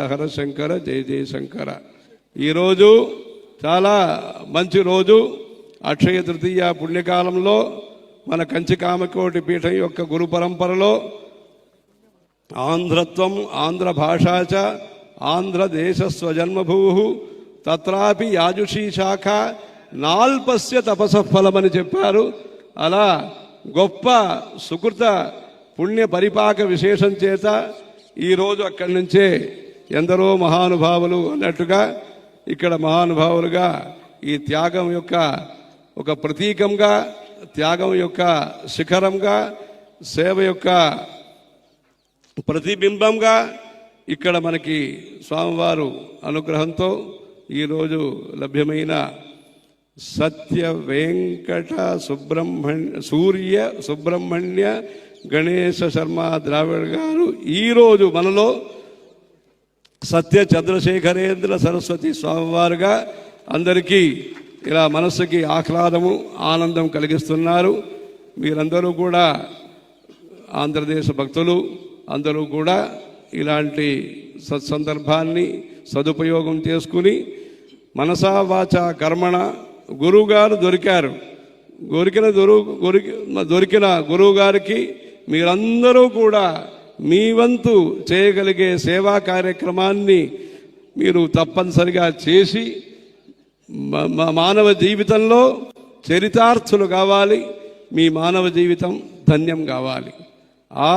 హర శంకర జయ జయ శంకర. ఈరోజు చాలా మంచి రోజు. అక్షయ తృతీయ పుణ్యకాలంలో మన కంచి కామకోటి పీఠం యొక్క గురు పరంపరలో ఆంధ్రత్వం ఆంధ్ర భాషా చ ఆంధ్రదేశ స్వజన్మభూ తత్రాపి యాజుషీ శాఖ నాల్పస్య తపసఫలమని చెప్పారు. అలా గొప్ప సుకృత పుణ్య పరిపాక విశేషం చేత ఈరోజు అక్కడి నుంచే ఎందరో మహానుభావులు అన్నట్టుగా ఇక్కడ మహానుభావులుగా ఈ త్యాగం యొక్క ఒక ప్రతీకంగా త్యాగం యొక్క శిఖరంగా సేవ యొక్క ప్రతిబింబంగా ఇక్కడ మనకి స్వామివారు అనుగ్రహంతో ఈరోజు లభ్యమైన సత్య వెంకట సుబ్రహ్మణ్య సూర్య సుబ్రహ్మణ్య గణేశ శర్మ ద్రావిడ్ గారు ఈరోజు మనలో సత్య చంద్రశేఖరేంద్ర సరస్వతి స్వామివారుగా అందరికీ ఇలా మనస్సుకి ఆహ్లాదము ఆనందం కలిగిస్తున్నారు. మీరందరూ కూడా ఆంధ్రదేశ భక్తులు అందరూ కూడా ఇలాంటి సత్సందర్భాన్ని సదుపయోగం చేసుకుని మనసా వాచ కర్మణ గురువుగారు దొరికారు. దొరికిన దొరు దొరికి దొరికిన గురువుగారికి మీరందరూ కూడా మీ వంతు చేయగలిగే సేవా కార్యక్రమాన్ని మీరు తప్పనిసరిగా చేసి మ- మానవ జీవితంలో చరితార్థులు కావాలి. మీ మానవ జీవితం ధన్యం కావాలి. ఆ